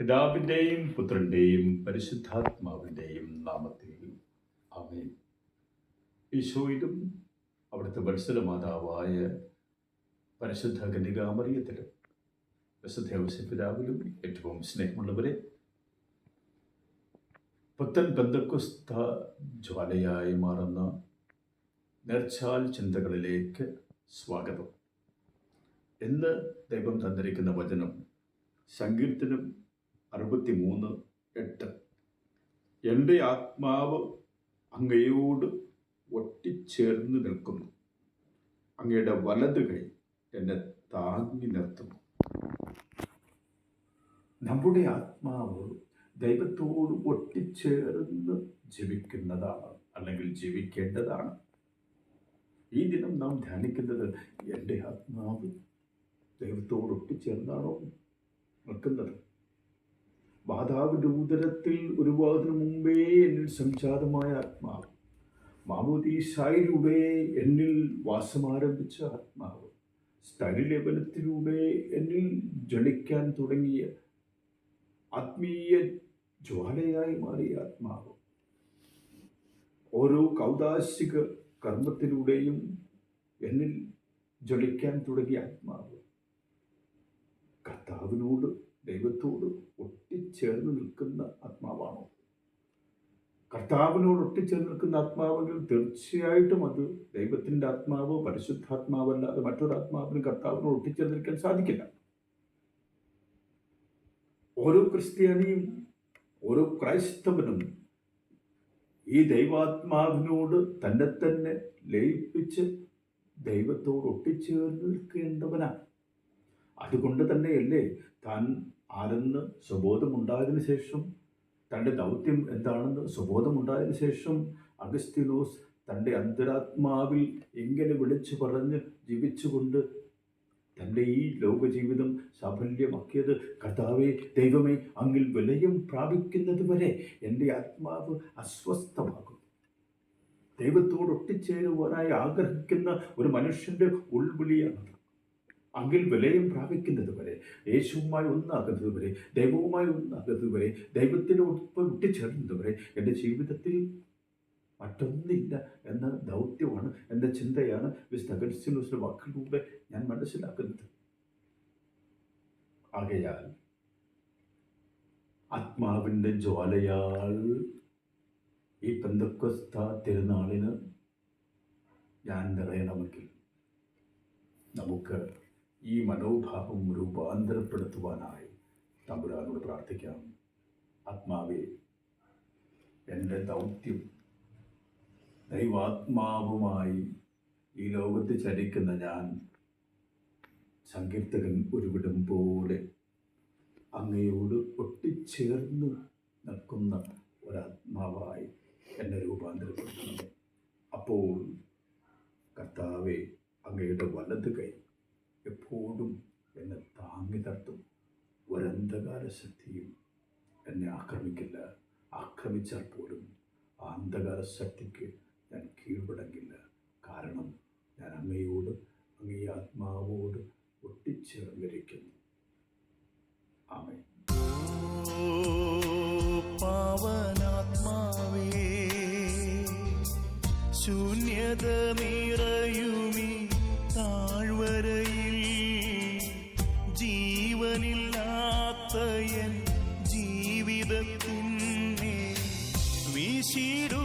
പിതാവിന്റെയും പുത്രന്റെയും പരിശുദ്ധാത്മാവിന്റെയും നാമത്തിൽ. അവൻ ഈശോയിലും അവിടുത്തെ വത്സലമാതാവായ പരിശുദ്ധ ഗണികാമറിയത്തിലും വിശുദ്ധ പിതാവിലും ഏറ്റവും സ്നേഹമുള്ളവരെ പുത്തൻ ബന്ധക്കുസ്ത ജ്വാലയായി മാറുന്ന നേർച്ചാൽ ചിന്തകളിലേക്ക് സ്വാഗതം. എന്ന് ദൈവം തന്നിരിക്കുന്ന വചനം സങ്കീർത്തനം അറുപത്തി മൂന്ന് എട്ട്. എന്റെ ആത്മാവ് അങ്ങയോട് ഒട്ടിച്ചേർന്ന് നിൽക്കുന്നു. അങ്ങയുടെ വലത് കൈ എന്നെ താങ്ങി നിർത്തുന്നു. നമ്മുടെ ആത്മാവ് ദൈവത്തോട് ഒട്ടിച്ചേർന്ന് ജീവിക്കുന്നതാണ് അല്ലെങ്കിൽ ജീവിക്കേണ്ടതാണ്. ഈ ദിനം നാം ധ്യാനിക്കുന്നത് എന്റെ ആത്മാവ് ദൈവത്തോട് ഒട്ടിച്ചേർന്നാണോ നിൽക്കുന്നത്? മാതാവിന്റെ ഉദരത്തിൽ ഒരുപാടിനു മുമ്പേ എന്നിൽ സംജാതമായ ആത്മാവ്. മാമോദീസായിലൂടെ എന്നിൽ വാസമാരംഭിച്ച ആത്മാവ്. സ്ഥലിലേപനത്തിലൂടെ എന്നിൽ ജളിക്കാൻ തുടങ്ങിയ ആത്മീയ ജ്വാലയായി മാറിയ ആത്മാവ്. ഓരോ കൗതാശിക കർമ്മത്തിലൂടെയും എന്നിൽ ജ്വലിക്കാൻ തുടങ്ങിയ ആത്മാവ്. കർത്താവിനോട് ദൈവത്തോട് ഒട്ടിച്ചേർന്ന് നിൽക്കുന്ന ആത്മാവാണോ? കർത്താവിനോട് ഒട്ടിച്ചേർന്ന് നിൽക്കുന്ന ആത്മാവെങ്കിൽ തീർച്ചയായിട്ടും അത് ദൈവത്തിന്റെ ആത്മാവോ പരിശുദ്ധാത്മാവല്ലാതെ മറ്റൊരു ആത്മാവിന് കർത്താവിനോട് ഒട്ടിച്ചേർന്ന് നിൽക്കാൻ സാധിക്കില്ല. ഓരോ ക്രിസ്ത്യാനിയും ഓരോ ക്രൈസ്തവനും ഈ ദൈവാത്മാവിനോട് തന്നെ തന്നെ ലയിപ്പിച്ച് ദൈവത്തോട് ഒട്ടിച്ചേർന്ന് നിൽക്കേണ്ടവനാണ്. അതുകൊണ്ട് തന്നെയല്ലേ താൻ ആരെന്ന് സ്വബോധമുണ്ടായതിന് ശേഷം തന്റെ ദൗത്യം എന്താണെന്ന് സ്വബോധമുണ്ടായതിനു ശേഷം അഗസ്തിനോസ് തന്റെ അന്തരാത്മാവിൽ എങ്ങനെ വിളിച്ചു പറഞ്ഞ് ജീവിച്ചുകൊണ്ട് തന്റെ ഈ ലോകജീവിതം സാഫല്യമാക്കിയത് കർത്താവെ ദൈവമേ അങ്ങിൽ വിലയും പ്രാപിക്കുന്നത് വരെ എന്റെ ആത്മാവ് അസ്വസ്ഥമാകും ദൈവത്തോട് ഒട്ടിച്ചേരുവാനായി ആഗ്രഹിക്കുന്ന ഒരു മനുഷ്യന്റെ ഉൾവിളിയാണത്. അങ്ങിൽ വിലയും പ്രാപിക്കുന്നത് വരെ യേശുവുമായി ഒന്നാകുന്നത് വരെ ദൈവവുമായി ഒന്നാകുന്നത് വരെ ദൈവത്തിന്റെ ഒപ്പം ഒട്ടിച്ചേർന്നത് വരെ എന്റെ ജീവിതത്തിൽ മറ്റൊന്നില്ല എന്ന ദൗത്യമാണ് എന്റെ ചിന്തയാണ് വിശുദ്ധ അഗസ്റ്റിനോസിന്റെ വാക്കിലൂടെ ഞാൻ മനസ്സിലാക്കുന്നത്. ആകയാൽ ആത്മാവിന്റെ ജ്വാലയാൽ ഈ പെന്തക്കൊസ്ത തിരുനാളിന് ഞാൻ നിറയണമെങ്കിൽ നമുക്ക് ഈ മനോഭാവം രൂപാന്തരപ്പെടുത്തുവാനായി തമ്പുരാനോട് പ്രാർത്ഥിക്കാം. ആത്മാവേ എന്റെ ദൗത്യം ദൈവാത്മാവുമായി ഈ ലോകത്ത് ചരിക്കുന്ന ഞാൻ സങ്കീർത്തകൻ ഉരുവിടും പോലെ അങ്ങയോട് ഒട്ടിച്ചേർന്ന് നിൽക്കുന്ന ഒരാത്മാവായി എന്നെ രൂപാന്തരപ്പെടുത്തണം. അപ്പോൾ കർത്താവെ അങ്ങയുടെ വലത് കൈ എപ്പോഴും എന്നെ താങ്ങി നിർത്തും. ഒരന്ധകാര ശക്തിയും എന്നെ ആക്രമിക്കില്ല. ആക്രമിച്ചാൽ പോലും ആ അന്ധകാര ശക്തിക്ക് ഞാൻ കീഴ്പടങ്ങില്ല കാരണം ഞാൻ അങ്ങയോട് അങ്ങേ ആത്മാവോട് ഒട്ടിച്ചേർന്നിരിക്കുന്നു. ആമേ പാവനാത്മാവേ ശൂന്യത നിറ ജീവനില്ലാത്ത എൻ ജീവിതത്തിനെ വീശിടൂ